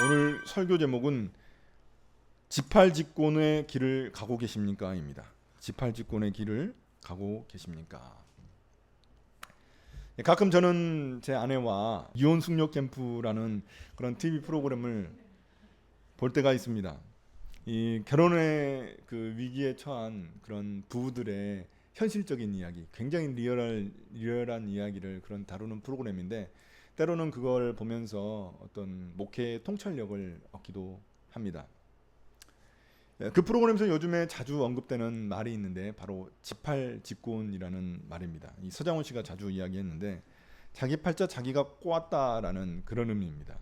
오늘 설교 제목은 지팔직권의 길을 가고 계십니까입니다. 지팔직권의 길을 가고 계십니까? 예, 가끔 저는 제 아내와 이혼 숙녀 캠프라는 그런 TV 프로그램을 볼 때가 있습니다. 이 결혼의 그 위기에 처한 그런 부부들의 현실적인 이야기, 굉장히 리얼한 리얼한 이야기를 그런 다루는 프로그램인데 때로는 그걸 보면서 어떤 목회의 통찰력을 얻기도 합니다. 예, 그 프로그램에서 요즘에 자주 언급되는 말이 있는데 바로 지팔직곤이라는 말입니다. 이 서장훈 씨가 자주 이야기했는데 자기 팔자 자기가 꼬았다라는 그런 의미입니다.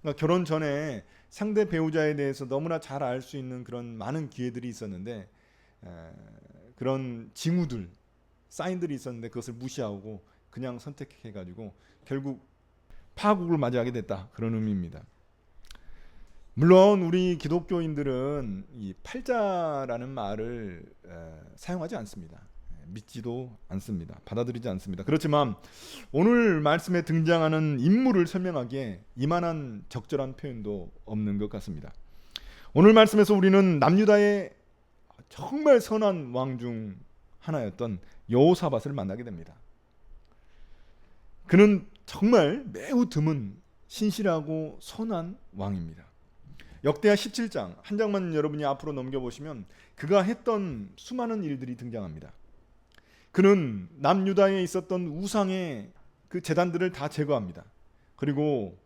그러니까 결혼 전에 상대 배우자에 대해서 너무나 잘 알 수 있는 그런 많은 기회들이 있었는데 에, 그런 징후들, 사인들이 있었는데 그것을 무시하고 그냥 선택해가지고 결국 파국을 맞이하게 됐다 그런 의미입니다. 물론 우리 기독교인들은 이 팔자라는 말을 에, 사용하지 않습니다. 믿지도 않습니다. 받아들이지 않습니다. 그렇지만 오늘 말씀에 등장하는 인물을 설명하기에 이만한 적절한 표현도 없는 것 같습니다. 오늘 말씀에서 우리는 남유다의 정말 선한 왕 중 하나였던 여호사밧을 만나게 됩니다. 그는 정말 매우 드문 신실하고 선한 왕입니다. 역대하 17장 한 장만 여러분이 앞으로 넘겨 보시면 그가 했던 수많은 일들이 등장합니다. 그는 남유다에 있었던 우상의 그 재단들을 다 제거합니다. 그리고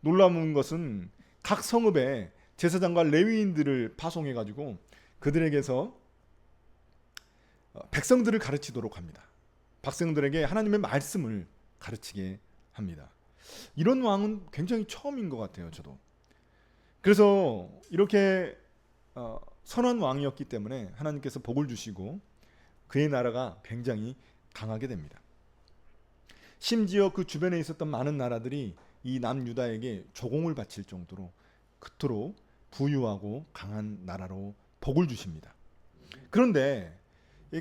놀라운 것은 각 성읍에 제사장과 레위인들을 파송해 가지고 그들에게서 어, 백성들을 가르치도록 합니다. 백성들에게 하나님의 말씀을 가르치게 합니다. 이런 왕은 굉장히 처음인 것 같아요, 저도. 그래서 이렇게 어, 선한 왕이었기 때문에 하나님께서 복을 주시고 그의 나라가 굉장히 강하게 됩니다. 심지어 그 주변에 있었던 많은 나라들이 이 남유다에게 조공을 바칠 정도로 그토록 부유하고 강한 나라로 복을 주십니다. 그런데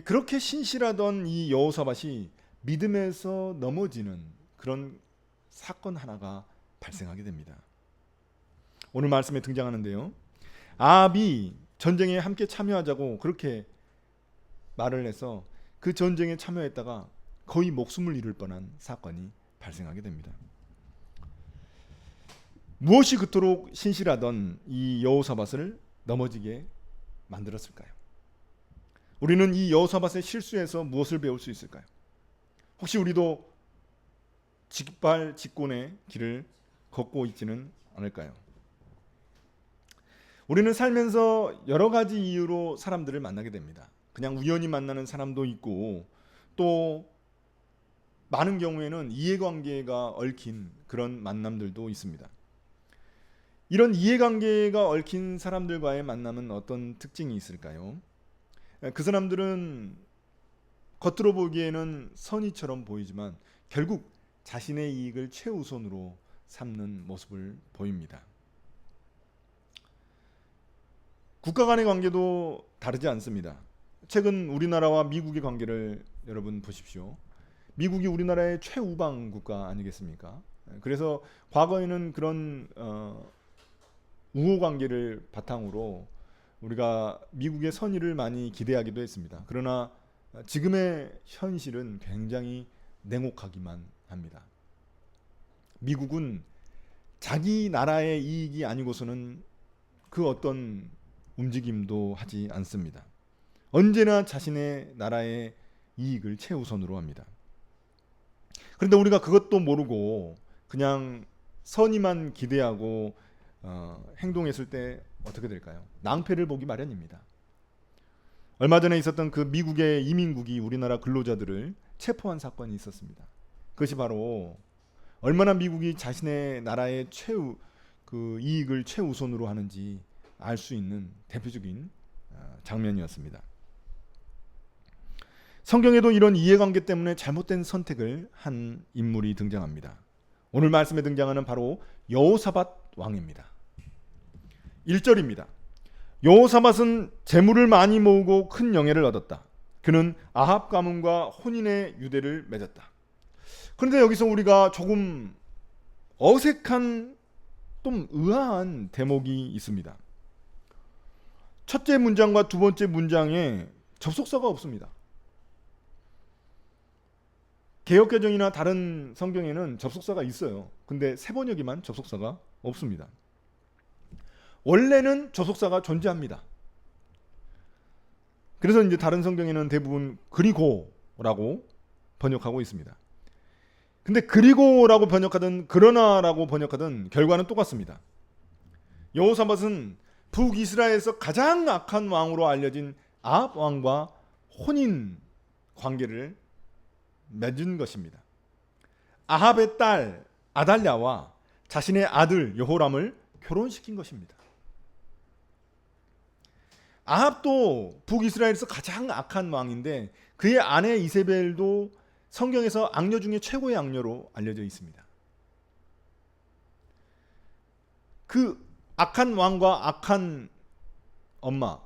그렇게 신실하던 이 여호사밧이 믿음에서 넘어지는 그런 사건 하나가 발생하게 됩니다. 오늘 말씀에 등장하는데요. 아합이 전쟁에 함께 참여하자고 그렇게 말을 해서 그 전쟁에 참여했다가 거의 목숨을 잃을 뻔한 사건이 발생하게 됩니다. 무엇이 그토록 신실하던 이 여호사밧을 넘어지게 만들었을까요? 우리는 이 여호사밧의 실수에서 무엇을 배울 수 있을까요? 혹시 우리도 직발 직권의 길을 걷고 있지는 않을까요? 우리는 살면서 여러 가지 이유로 사람들을 만나게 됩니다. 그냥 우연히 만나는 사람도 있고 또 많은 경우에는 이해관계가 얽힌 그런 만남들도 있습니다. 이런 이해관계가 얽힌 사람들과의 만남은 어떤 특징이 있을까요? 그 사람들은 겉으로 보기에는 선의처럼 보이지만 결국 자신의 이익을 최우선으로 삼는 모습을 보입니다. 국가 간의 관계도 다르지 않습니다. 최근 우리나라와 미국의 관계를 여러분 보십시오. 미국이 우리나라의 최우방 국가 아니겠습니까? 그래서 과거에는 그런 어, 우호 관계를 바탕으로 우리가 미국의 선의를 많이 기대하기도 했습니다. 그러나 지금의 현실은 굉장히 냉혹하기만 합니다. 미국은 자기 나라의 이익이 아니고서는 그 어떤 움직임도 하지 않습니다. 언제나 자신의 나라의 이익을 최우선으로 합니다. 그런데 우리가 그것도 모르고 그냥 선의만 기대하고 어, 행동했을 때 어떻게 될까요? 낭패를 보기 마련입니다. 얼마 전에 있었던 그 미국의 이민국이 우리나라 근로자들을 체포한 사건이 있었습니다. 그것이 바로 얼마나 미국이 자신의 나라의 최우 그 이익을 최우선으로 하는지 알 수 있는 대표적인 어, 장면이었습니다. 성경에도 이런 이해관계 때문에 잘못된 선택을 한 인물이 등장합니다. 오늘 말씀에 등장하는 바로 여호사밧 왕입니다. 1절입니다. 여호사밧은 재물을 많이 모으고 큰 영예를 얻었다. 그는 아합 가문과 혼인의 유대를 맺었다. 그런데 여기서 우리가 조금 어색한 좀 의아한 대목이 있습니다. 첫째 문장과 두 번째 문장에 접속사가 없습니다. 개혁개정이나 다른 성경에는 접속사가 있어요. 근데 세 번역에만 접속사가 없습니다. 원래는 접속사가 존재합니다. 그래서 이제 다른 성경에는 대부분 그리고라고 번역하고 있습니다. 근데 그리고라고 번역하든 그러나라고 번역하든 결과는 똑같습니다. 여호사밧은 북이스라엘에서 가장 악한 왕으로 알려진 아합 왕과 혼인 관계를 맺은 것입니다. 아합의 딸 아달랴와 자신의 아들 여호람을 결혼시킨 것입니다. 아합도 북이스라엘에서 가장 악한 왕인데 그의 아내 이세벨도 성경에서 악녀 중에 최고의 악녀로 알려져 있습니다. 그 악한 왕과 악한 엄마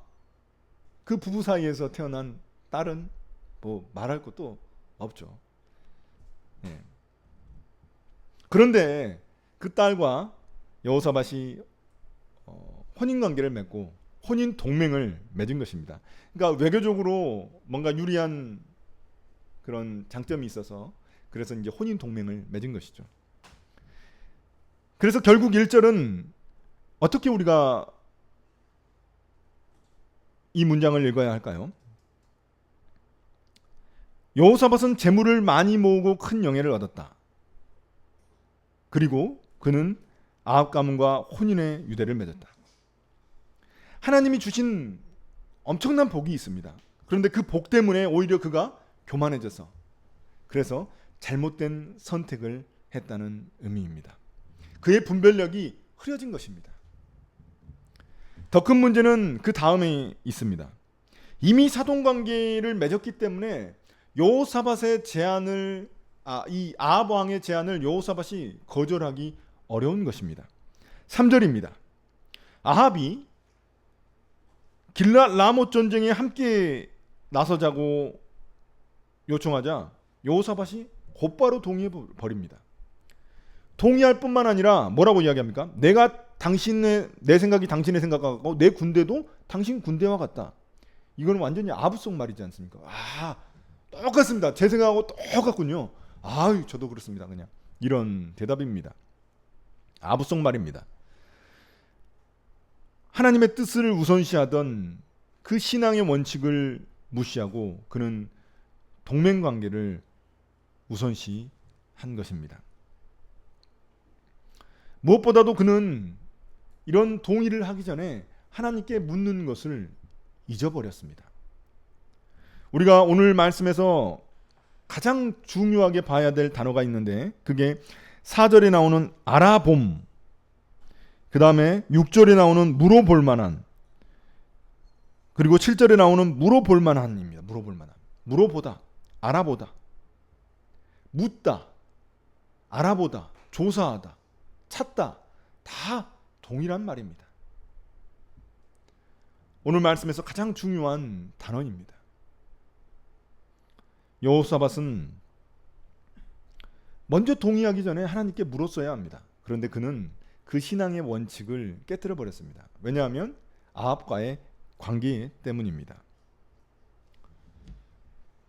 그 부부 사이에서 태어난 딸은 뭐 말할 것도 없죠. 예. 그런데 그 딸과 여호사밧이 어, 혼인 관계를 맺고 혼인 동맹을 맺은 것입니다. 그러니까 외교적으로 뭔가 유리한 그런 장점이 있어서 그래서 이제 혼인 동맹을 맺은 것이죠. 그래서 결국 1절은 어떻게 우리가 이 문장을 읽어야 할까요? 여호사밧은 재물을 많이 모으고 큰 영예를 얻었다. 그리고 그는 아합 가문과 혼인의 유대를 맺었다. 하나님이 주신 엄청난 복이 있습니다. 그런데 그 복 때문에 오히려 그가 교만해져서 그래서 잘못된 선택을 했다는 의미입니다. 그의 분별력이 흐려진 것입니다. 더 큰 문제는 그 다음에 있습니다. 이미 사돈 관계를 맺었기 때문에 여호사밧의 제안을 아, 이 아합 왕의 제안을 여호사밧이 거절하기 어려운 것입니다. 3절입니다. 아합이 길라 라못 전쟁에 함께 나서자고 요청하자 여호사밧이 곧바로 동의해 버립니다. 동의할 뿐만 아니라 뭐라고 이야기합니까? 내가 당신의 내 생각이 당신의 생각과 같고 내 군대도 당신 군대와 같다. 이건 완전히 아부성 말이지 않습니까? 아 똑같습니다. 제 생각하고 똑같군요. 아유 저도 그렇습니다. 그냥 이런 대답입니다. 아부성 말입니다. 하나님의 뜻을 우선시하던 그 신앙의 원칙을 무시하고 그는 동맹 관계를 우선시 한 것입니다. 무엇보다도 그는 이런 동의를 하기 전에 하나님께 묻는 것을 잊어버렸습니다. 우리가 오늘 말씀에서 가장 중요하게 봐야 될 단어가 있는데 그게 4절에 나오는 알아봄 그 다음에 6절에 나오는 물어볼 만한 그리고 7절에 나오는 물어볼 만한입니다. 물어볼 만한 물어보다 알아보다 묻다 알아보다 조사하다 찾다 다 동일한 말입니다. 오늘 말씀에서 가장 중요한 단어입니다. 여호사밧은 먼저 동의하기 전에 하나님께 물었어야 합니다. 그런데 그는 그 신앙의 원칙을 깨뜨려 버렸습니다. 왜냐하면 아합과의 관계 때문입니다.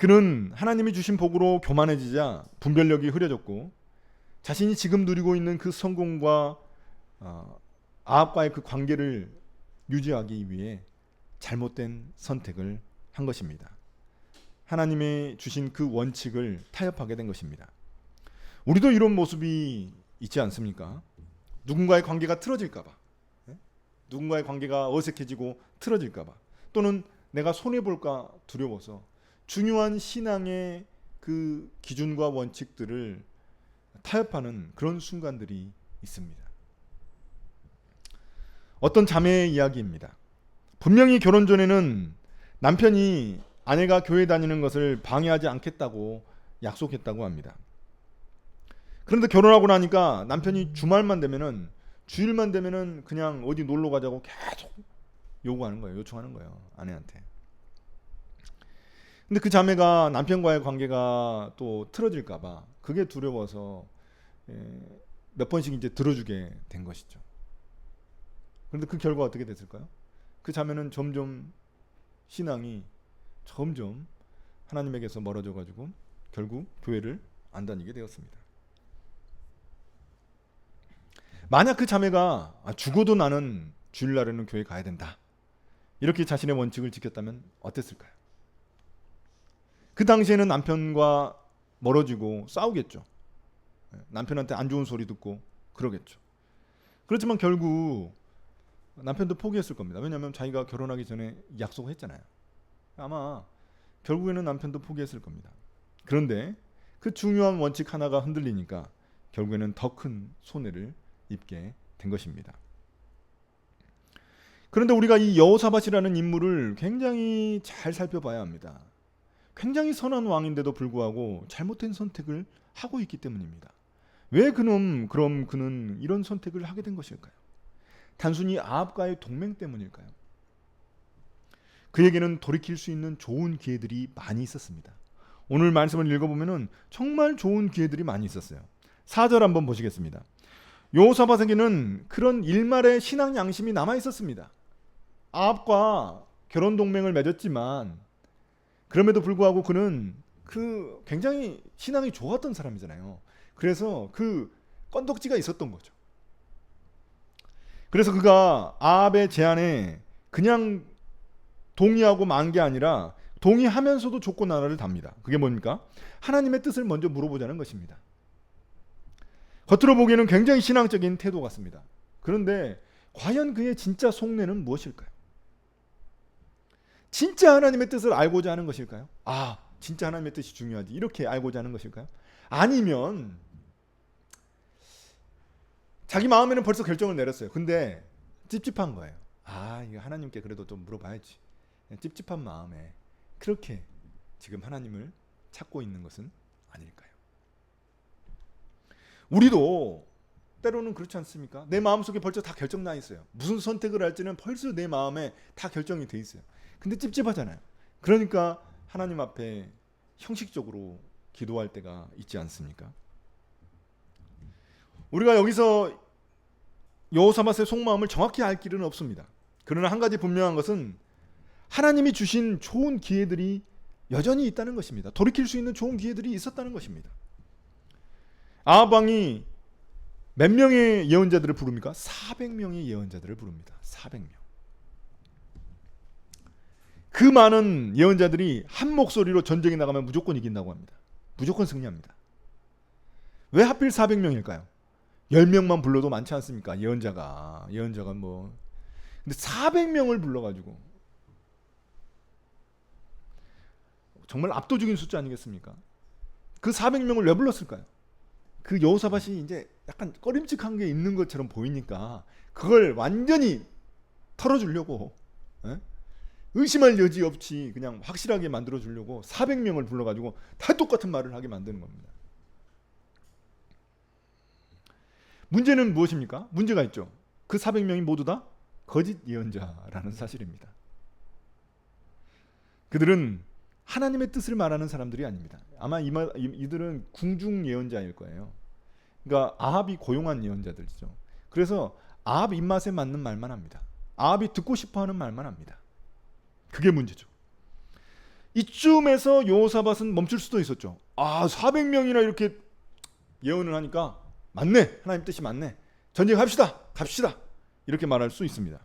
그는 하나님이 주신 복으로 교만해지자 분별력이 흐려졌고 자신이 지금 누리고 있는 그 성공과 어, 아합과의 그 관계를 유지하기 위해 잘못된 선택을 한 것입니다. 하나님의 주신 그 원칙을 타협하게 된 것입니다. 우리도 이런 모습이 있지 않습니까? 누군가의 관계가 틀어질까봐, 예? 누군가의 관계가 어색해지고 틀어질까봐, 또는 내가 손해 볼까 두려워서 중요한 신앙의 그 기준과 원칙들을 타협하는 그런 순간들이 있습니다. 어떤 자매의 이야기입니다. 분명히 결혼 전에는 남편이 아내가 교회 다니는 것을 방해하지 않겠다고 약속했다고 합니다. 그런데 결혼하고 나니까 남편이 주말만 되면은 주일만 되면은 그냥 어디 놀러 가자고 계속 요구하는 거예요. 요청하는 거예요. 아내한테. 근데 그 자매가 남편과의 관계가 또 틀어질까봐 그게 두려워서 예, 몇 번씩 이제 들어주게 된 것이죠. 그런데 그 결과 어떻게 됐을까요? 그 자매는 점점 신앙이 점점 하나님에게서 멀어져 가지고 결국 교회를 안 다니게 되었습니다. 만약 그 자매가 아, 죽어도 나는 주일날에는 교회 가야 된다. 이렇게 자신의 원칙을 지켰다면 어땠을까요? 그 당시에는 남편과 멀어지고 싸우겠죠. 예, 남편한테 안 좋은 소리 듣고 그러겠죠. 그렇지만 결국 남편도 포기했을 겁니다. 왜냐하면 자기가 결혼하기 전에 약속했잖아요. 아마 결국에는 남편도 포기했을 겁니다. 그런데 그 중요한 원칙 하나가 흔들리니까 결국에는 더 큰 손해를 입게 된 것입니다. 그런데 우리가 이 여호사밧이라는 인물을 굉장히 잘 살펴봐야 합니다. 굉장히 선한 왕인데도 불구하고 잘못된 선택을 하고 있기 때문입니다. 왜 그놈 그럼 그는 이런 선택을 하게 된 것일까요? 단순히 아합과의 동맹 때문일까요? 그에게는 돌이킬 수 있는 좋은 기회들이 많이 있었습니다. 오늘 말씀을 읽어보면은 정말 좋은 기회들이 많이 있었어요. 4절 한번 보시겠습니다. 요사밧에게는 그런 일말의 신앙 양심이 남아 있었습니다. 아합과 결혼 동맹을 맺었지만 그럼에도 불구하고 그는 그 굉장히 신앙이 좋았던 사람이잖아요. 그래서 그 건덕지가 있었던 거죠. 그래서 그가 아합의 제안에 그냥 동의하고 만 게 아니라 동의하면서도 조건 하나를 답니다. 그게 뭡니까? 하나님의 뜻을 먼저 물어보자는 것입니다. 겉으로 보기에는 굉장히 신앙적인 태도 같습니다. 그런데 과연 그의 진짜 속내는 무엇일까요? 진짜 하나님의 뜻을 알고자 하는 것일까요? 아, 진짜 하나님의 뜻이 중요하지. 이렇게 알고자 하는 것일까요? 아니면 자기 마음에는 벌써 결정을 내렸어요. 근데 찝찝한 거예요. 아, 이거 하나님께 그래도 좀 물어봐야지. 찝찝한 마음에 그렇게 지금 하나님을 찾고 있는 것은 아닐까요? 우리도 때로는 그렇지 않습니까? 내 마음속에 벌써 다 결정 나 있어요. 무슨 선택을 할지는 벌써 내 마음에 다 결정이 돼 있어요. 근데 찝찝하잖아요. 그러니까 하나님 앞에 형식적으로 기도할 때가 있지 않습니까? 우리가 여기서 여호사밧의 속마음을 정확히 알 길은 없습니다. 그러나 한 가지 분명한 것은 하나님이 주신 좋은 기회들이 여전히 있다는 것입니다. 돌이킬 수 있는 좋은 기회들이 있었다는 것입니다. 아방이 몇 명의 예언자들을 부릅니까? 400명의 예언자들을 부릅니다. 400명. 그 많은 예언자들이 한 목소리로 전쟁에 나가면 무조건 이긴다고 합니다. 무조건 승리합니다. 왜 하필 400명일까요? 10명만 불러도 많지 않습니까? 예언자가. 예언자가 뭐. 근데 400명을 불러가지고. 정말 압도적인 숫자 아니겠습니까? 그 400명을 왜 불렀을까요? 그 여호사밭이 이제 약간 꺼림칙한 게 있는 것처럼 보이니까 그걸 완전히 털어주려고 에? 의심할 여지 없이 그냥 확실하게 만들어 주려고 400명을 불러 가지고 다 똑같은 말을 하게 만드는 겁니다. 문제는 무엇입니까? 문제가 있죠. 그 400명이 모두 다 거짓 예언자라는 사실입니다. 그들은 하나님의 뜻을 말하는 사람들이 아닙니다. 아마 이마, 이들은 궁중 예언자일 거예요. 그러니까 아합이 고용한 예언자들이죠. 그래서 아합 입맛에 맞는 말만 합니다. 아합이 듣고 싶어하는 말만 합니다. 그게 문제죠. 이쯤에서 요사밭은 멈출 수도 있었죠. 아, 400명이나 이렇게 예언을 하니까 맞네. 하나님 뜻이 맞네. 전쟁합시다. 갑시다. 이렇게 말할 수 있습니다.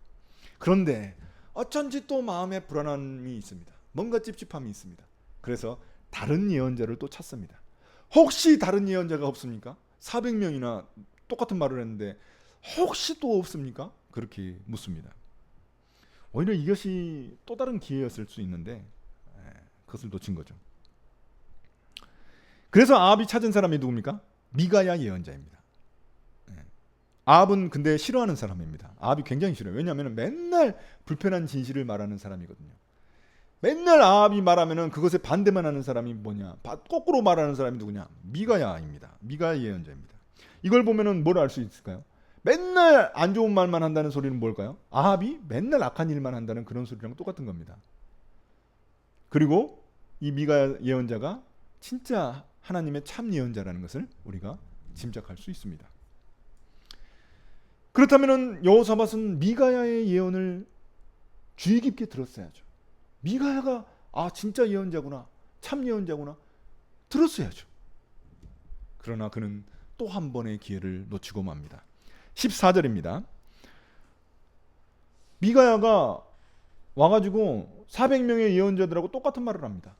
그런데 어쩐지 또 마음에 불안함이 있습니다. 뭔가 찝찝함이 있습니다. 그래서 다른 예언자를 또 찾습니다. 혹시 다른 예언자가 없습니까? 400명이나 똑같은 말을 했는데 혹시 또 없습니까? 그렇게 묻습니다. 오히려 이것이 또 다른 기회였을 수 있는데 예, 그것을 놓친 거죠. 그래서 아합이 찾은 사람이 누굽니까? 미가야 예언자입니다. 예. 아합은 근데 싫어하는 사람입니다. 아합이 굉장히 싫어요. 왜냐하면 맨날 불편한 진실을 말하는 사람이거든요. 맨날 아합이 말하면은 그것에 반대만 하는 사람이 뭐냐? 거꾸로 말하는 사람이 누구냐? 미가야입니다. 미가 예언자입니다. 이걸 보면은 뭘 알 수 있을까요? 맨날 안 좋은 말만 한다는 소리는 뭘까요? 아합이 맨날 악한 일만 한다는 그런 소리랑 똑같은 겁니다. 그리고 이 미가 예언자가 진짜 하나님의 참 예언자라는 것을 우리가 짐작할 수 있습니다. 그렇다면은 여호사밧은 미가야의 예언을 주의 깊게 들었어야죠. 미가야가 아 진짜 예언자구나, 참 예언자구나 들었어야죠. 그러나 그는 또 한 번의 기회를 놓치고 맙니다. 14절입니다. 미가야가 와가지고 400명의 예언자들하고 똑같은 말을 합니다.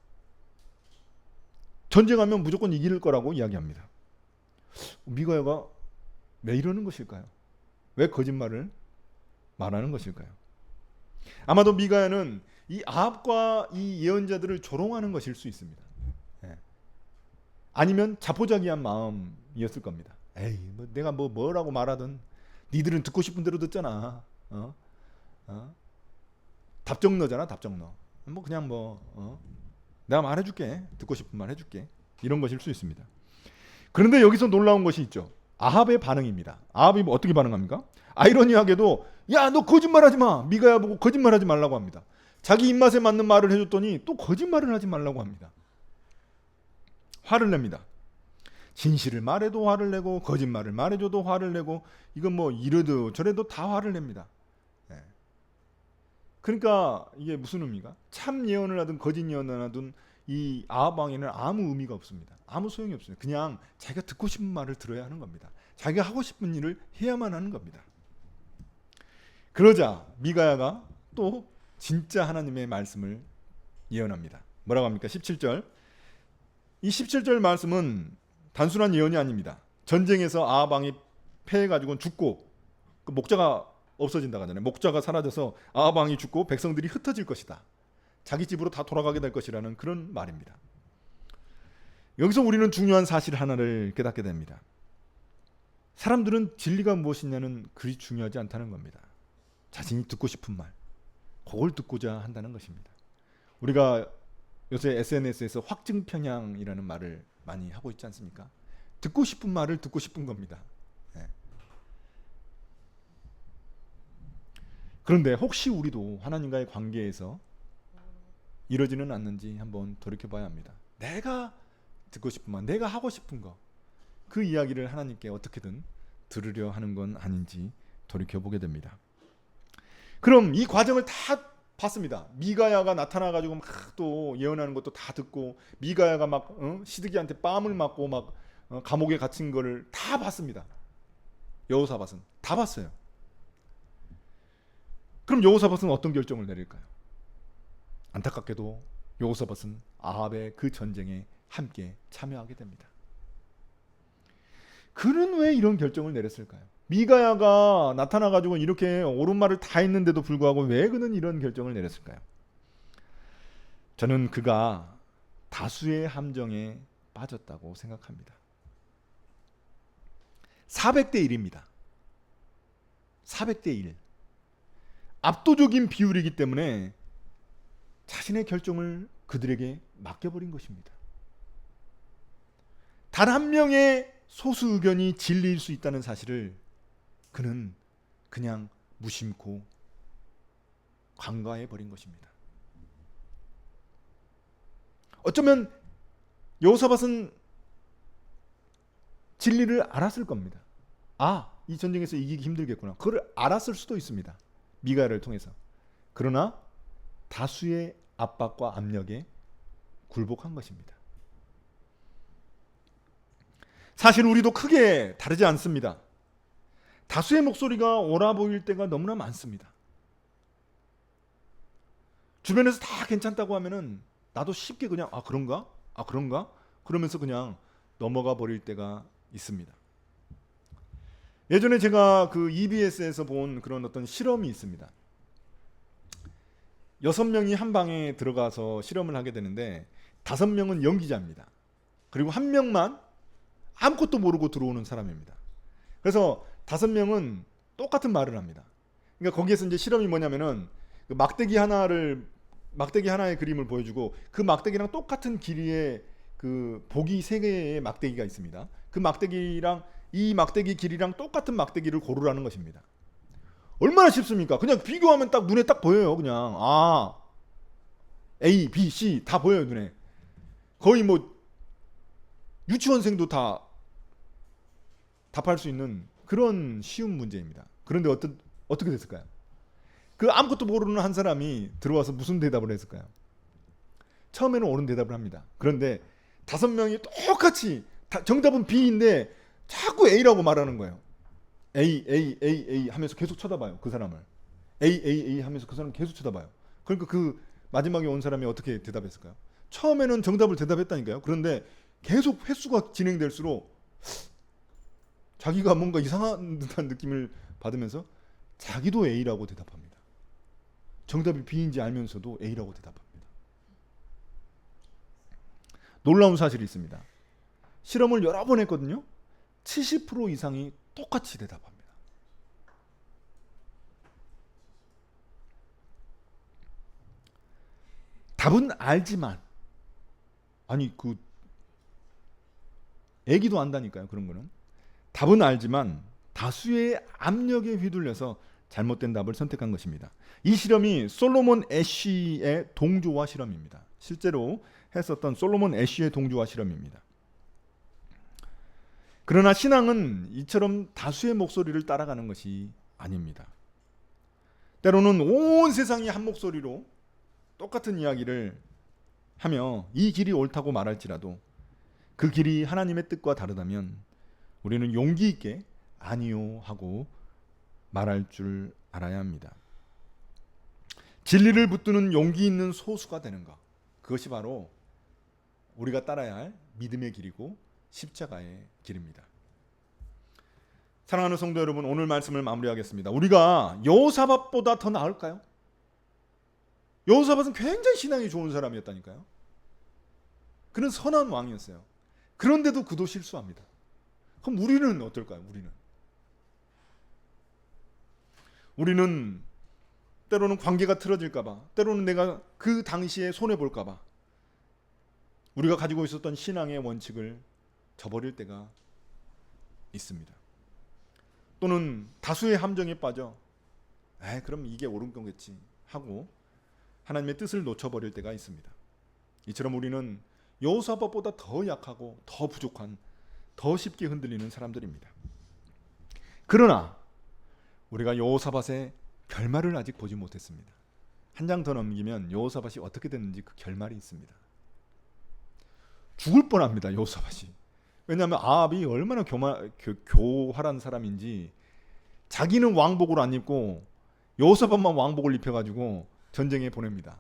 전쟁하면 무조건 이길 거라고 이야기합니다. 미가야가 왜 이러는 것일까요? 왜 거짓말을 말하는 것일까요? 아마도 미가야는 이 아합과 이 예언자들을 조롱하는 것일 수 있습니다. 예. 아니면 자포자기한 마음이었을 겁니다. 에이, 뭐 내가 뭐 뭐라고 말하든 니들은 듣고 싶은 대로 듣잖아. 어? 어? 답정너잖아, 답정너. 뭐 그냥 뭐 어? 내가 말해 줄게. 듣고 싶은 말 해 줄게. 이런 것일 수 있습니다. 그런데 여기서 놀라운 것이 있죠. 아합의 반응입니다. 아합이 뭐 어떻게 반응합니까? 아이러니하게도 야 너 거짓말하지 마. 미가야 보고 거짓말하지 말라고 합니다. 자기 입맛에 맞는 말을 해줬더니 또 거짓말을 하지 말라고 합니다. 화를 냅니다. 진실을 말해도 화를 내고 거짓말을 말해줘도 화를 내고 이건 뭐 이래도 저래도 다 화를 냅니다. 예. 그러니까 이게 무슨 의미가? 참 예언을 하든 거짓 예언을 하든 이 아합 왕에는 아무 의미가 없습니다. 아무 소용이 없습니다. 그냥 자기가 듣고 싶은 말을 들어야 하는 겁니다. 자기가 하고 싶은 일을 해야만 하는 겁니다. 그러자 미가야가 또 진짜 하나님의 말씀을 예언합니다. 뭐라고 합니까? 17절. 이 17절 말씀은 단순한 예언이 아닙니다. 전쟁에서 아합 왕이 패해 가지고 죽고 그 목자가 없어진다고 하잖아요. 목자가 사라져서 아합 왕이 죽고 백성들이 흩어질 것이다. 자기 집으로 다 돌아가게 될 것이라는 그런 말입니다. 여기서 우리는 중요한 사실 하나를 깨닫게 됩니다. 사람들은 진리가 무엇이냐는 그리 중요하지 않다는 겁니다. 자신이 듣고 싶은 말, 그걸 듣고자 한다는 것입니다. 우리가 요새 SNS에서 확증 편향이라는 말을 많이 하고 있지 않습니까? 듣고 싶은 말을 듣고 싶은 겁니다. 예. 그런데 혹시 우리도 하나님과의 관계에서 이러지는 않는지 한번 돌이켜 봐야 합니다. 내가 듣고 싶은 말, 내가 하고 싶은 거, 그 이야기를 하나님께 어떻게든 들으려 하는 건 아닌지 돌이켜 보게 됩니다. 그럼 이 과정을 다 봤습니다. 미가야가 나타나 가지고 막 또 예언하는 것도 다 듣고 미가야가 막 어? 시드기한테 뺨을 맞고 막 어? 감옥에 갇힌 거를 다 봤습니다. 여호사밧은 다 봤어요. 그럼 여호사밧은 어떤 결정을 내릴까요? 안타깝게도 여호사밧은 아합의 그 전쟁에 함께 참여하게 됩니다. 그는 왜 이런 결정을 내렸을까요? 미가야가 나타나 가지고 이렇게 옳은 말을 다 했는데도 불구하고 왜 그는 이런 결정을 내렸을까요? 저는 그가 다수의 함정에 빠졌다고 생각합니다. 400대 1입니다. 400대 1. 압도적인 비율이기 때문에 자신의 결정을 그들에게 맡겨버린 것입니다. 단 한 명의 소수 의견이 진리일 수 있다는 사실을 그는 그냥 무심코 간과해 버린 것입니다. 어쩌면 여호사밧은 진리를 알았을 겁니다. 아, 이 전쟁에서 이기기 힘들겠구나. 그걸 알았을 수도 있습니다. 미가를 통해서. 그러나 다수의 압박과 압력에 굴복한 것입니다. 사실 우리도 크게 다르지 않습니다. 다수의 목소리가 옳아 보일 때가 너무나 많습니다. 주변에서 다 괜찮다고 하면은 나도 쉽게 그냥 아 그런가? 아 그런가? 그러면서 그냥 넘어가 버릴 때가 있습니다. 예전에 제가 그 EBS에서 본 그런 어떤 실험이 있습니다. 여섯 명이 한 방에 들어가서 실험을 하게 되는데 다섯 명은 연기자입니다. 그리고 한 명만 아무것도 모르고 들어오는 사람입니다. 그래서 다섯 명은 똑같은 말을 합니다. 그러니까 거기에서 이제 실험이 뭐냐면은 그 막대기 하나를 막대기 하나의 그림을 보여주고 그 막대기랑 똑같은 길이의 그 보기 세 개의 막대기가 있습니다. 그 막대기랑 이 막대기 길이랑 똑같은 막대기를 고르라는 것입니다. 얼마나 쉽습니까? 그냥 비교하면 딱 눈에 딱 보여요. 그냥 아 A, B, C 다 보여요 눈에. 거의 뭐 유치원생도 다 답할 수 있는 그런 쉬운 문제입니다. 그런데 어떤 어떻게 됐을까요? 그 아무것도 모르는 한 사람이 들어와서 무슨 대답을 했을까요? 처음에는 옳은 대답을 합니다. 그런데 다섯 명이 똑같이 다- 정답은 B인데 자꾸 A라고 말하는 거예요. A, A, A, A 하면서 계속 쳐다봐요. 그 사람을. A, A, A 하면서 그 사람 계속 쳐다봐요. 그러니까 그 마지막에 온 사람이 어떻게 대답했을까요? 처음에는 정답을 대답했다니까요. 그런데 계속 횟수가 진행될수록 자기가 뭔가 이상한 듯한 느낌을 받으면서 자기도 A라고 대답합니다. 정답이 B인지 알면서도 A라고 대답합니다. 놀라운 사실이 있습니다. 실험을 여러 번 했거든요. 70% 이상이 똑같이 대답합니다. 답은 알지만 아니 그 애기도 안다니까요. 그런 거는 답은 알지만 다수의 압력에 휘둘려서 잘못된 답을 선택한 것입니다. 이 실험이 솔로몬 애쉬의 동조화 실험입니다. 실제로 했었던 솔로몬 애쉬의 동조화 실험입니다. 그러나 신앙은 이처럼 다수의 목소리를 따라가는 것이 아닙니다. 때로는 온 세상이 한 목소리로 똑같은 이야기를 하며 이 길이 옳다고 말할지라도 그 길이 하나님의 뜻과 다르다면 우리는 용기 있게 아니요 하고 말할 줄 알아야 합니다. 진리를 붙드는 용기 있는 소수가 되는 것. 그것이 바로 우리가 따라야 할 믿음의 길이고 십자가의 길입니다. 사랑하는 성도 여러분, 오늘 말씀을 마무리하겠습니다. 우리가 여호사밧보다 더 나을까요? 여호사밧은 굉장히 신앙이 좋은 사람이었다니까요. 그는 선한 왕이었어요. 그런데도 그도 실수합니다. 그럼 우리는 어떨까요? 우리는 우리는 때로는 관계가 틀어질까봐, 때로는 내가 그 당시에 손해 볼까봐, 우리가 가지고 있었던 신앙의 원칙을 저버릴 때가 있습니다. 또는 다수의 함정에 빠져, 에 그럼 이게 옳은 거겠지 하고 하나님의 뜻을 놓쳐버릴 때가 있습니다. 이처럼 우리는 여호사밧보다 더 약하고 더 부족한, 더 쉽게 흔들리는 사람들입니다. 그러나 우리가 여호사밧의 결말을 아직 보지 못했습니다. 한 장 더 넘기면 여호사밧이 어떻게 됐는지 그 결말이 있습니다. 죽을 뻔합니다. 여호사밧이. 왜냐하면 아합이 얼마나 교마, 교, 교활한 사람인지 자기는 왕복을 안 입고 여호사밧만 왕복을 입혀가지고 전쟁에 보냅니다.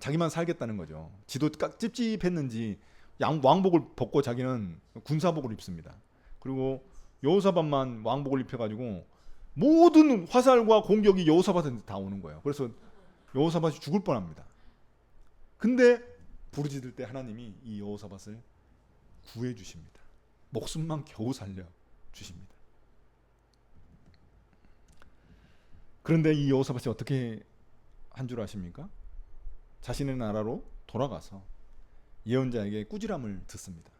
자기만 살겠다는 거죠. 지도 깍 찝찝했는지 양 왕복을 벗고 자기는 군사복을 입습니다. 그리고 여호사밧만 왕복을 입혀가지고 모든 화살과 공격이 여호사밧한테 다 오는 거예요. 그래서 여호사밧이 죽을 뻔합니다. 근데 부르짖을 때 하나님이 이 여호사밧을 구해 주십니다. 목숨만 겨우 살려 주십니다. 그런데 이 여호사밧이 어떻게 한 줄 아십니까? 자신의 나라로 돌아가서 예언자에게 꾸지람을 듣습니다.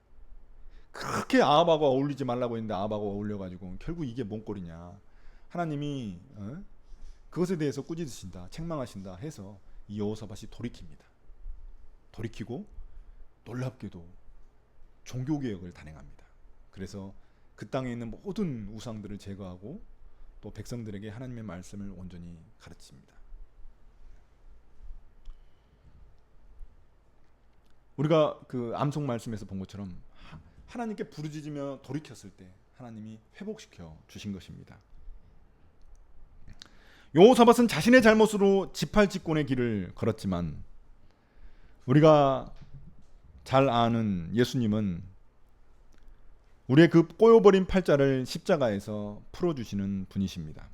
그렇게 아합하고 어울리지 말라고 했는데 아합하고 어울려가지고 결국 이게 뭔 꼴이냐. 하나님이 어? 그것에 대해서 꾸짖으신다, 책망하신다 해서 이 여호사밧이 돌이킵니다. 돌이키고 놀랍게도 종교 개혁을 단행합니다. 그래서 그 땅에 있는 모든 우상들을 제거하고 또 백성들에게 하나님의 말씀을 온전히 가르칩니다. 우리가 그 암송 말씀에서 본 것처럼 하- 하나님께 부르짖으며 돌이켰을 때 하나님이 회복시켜 주신 것입니다. 여호사밧은 자신의 잘못으로 지팔직권의 길을 걸었지만 우리가 잘 아는 예수님은 우리의 그 꼬여버린 팔자를 십자가에서 풀어주시는 분이십니다.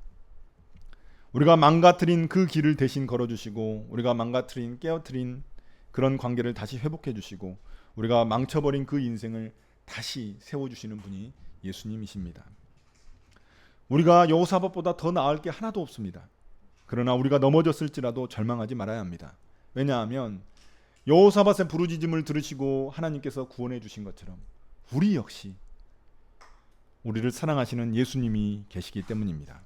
우리가 망가뜨린 그 길을 대신 걸어주시고 우리가 망가뜨린 깨어뜨린 그런 관계를 다시 회복해 주시고 우리가 망쳐버린 그 인생을 다시 세워 주시는 분이 예수님이십니다. 우리가 여호사밧보다 더 나을 게 하나도 없습니다. 그러나 우리가 넘어졌을지라도 절망하지 말아야 합니다. 왜냐하면 여호사밧의 부르짖음을 들으시고 하나님께서 구원해 주신 것처럼 우리 역시 우리를 사랑하시는 예수님이 계시기 때문입니다.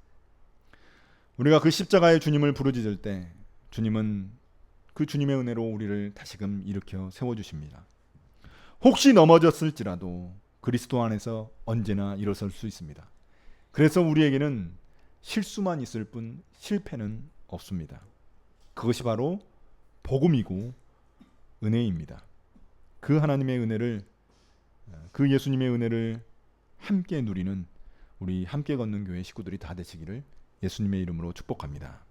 우리가 그 십자가의 주님을 부르짖을 때 주님은 그 주님의 은혜로 우리를 다시금 일으켜 세워 주십니다. 혹시 넘어졌을지라도 그리스도 안에서 언제나 일어설 수 있습니다. 그래서 우리에게는 실수만 있을 뿐 실패는 없습니다. 그것이 바로 복음이고 은혜입니다. 그 하나님의 은혜를 그 예수님의 은혜를 함께 누리는 우리 함께 걷는 교회 식구들이 다 되시기를 예수님의 이름으로 축복합니다.